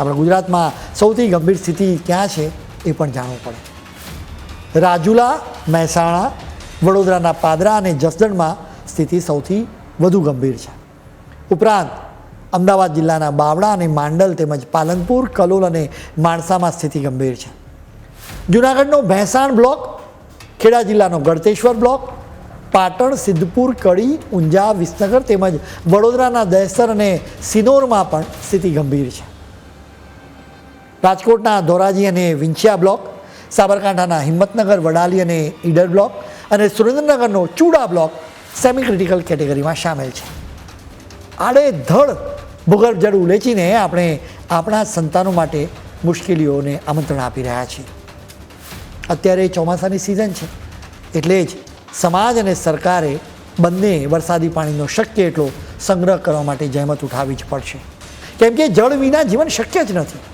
આપણે ગુજરાતમાં સૌથી ગંભીર સ્થિતિ ક્યાં છે એ પણ જાણવું પડે. રાજુલા, મહેસાણા, વડોદરાના પાદરા અને જસદણમાં સ્થિતિ સૌથી વધુ ગંભીર છે. ઉપરાંત, અમદાવાદ જિલ્લાના બાવળા અને માંડલ તેમજ પાલનપુર, કલોલ અને માણસામાં સ્થિતિ ગંભીર છે. જૂનાગઢનો ભેંસાણ બ્લોક, ખેડા જિલ્લાનો ગળતેશ્વર બ્લોક, પાટણ, સિદ્ધપુર, કડી, ઊંઝા, વિસનગર તેમજ વડોદરાના દહેસર અને સિનોરમાં પણ સ્થિતિ ગંભીર છે. રાજકોટના ધોરાજી અને વિંછિયા બ્લોક, સાબરકાંઠાના હિંમતનગર, વડાલી અને ઈડર બ્લોક અને સુરેન્દ્રનગરનો ચૂડા બ્લોક સેમી ક્રિટિકલ કેટેગરીમાં સામેલ છે. આડેધડ ભૂગર્ભ જળ ઉલેચીને આપણે આપણા સંતાનો માટે મુશ્કેલીઓને આમંત્રણ આપી રહ્યા છીએ. અત્યારે ચોમાસાની સિઝન છે, એટલે જ સમાજ અને સરકારે બંને વરસાદી પાણીનો શક્ય એટલો સંગ્રહ કરવા માટે જહેમત ઉઠાવવી જ પડશે. કેમ કે જળ વિના જીવન શક્ય જ નથી.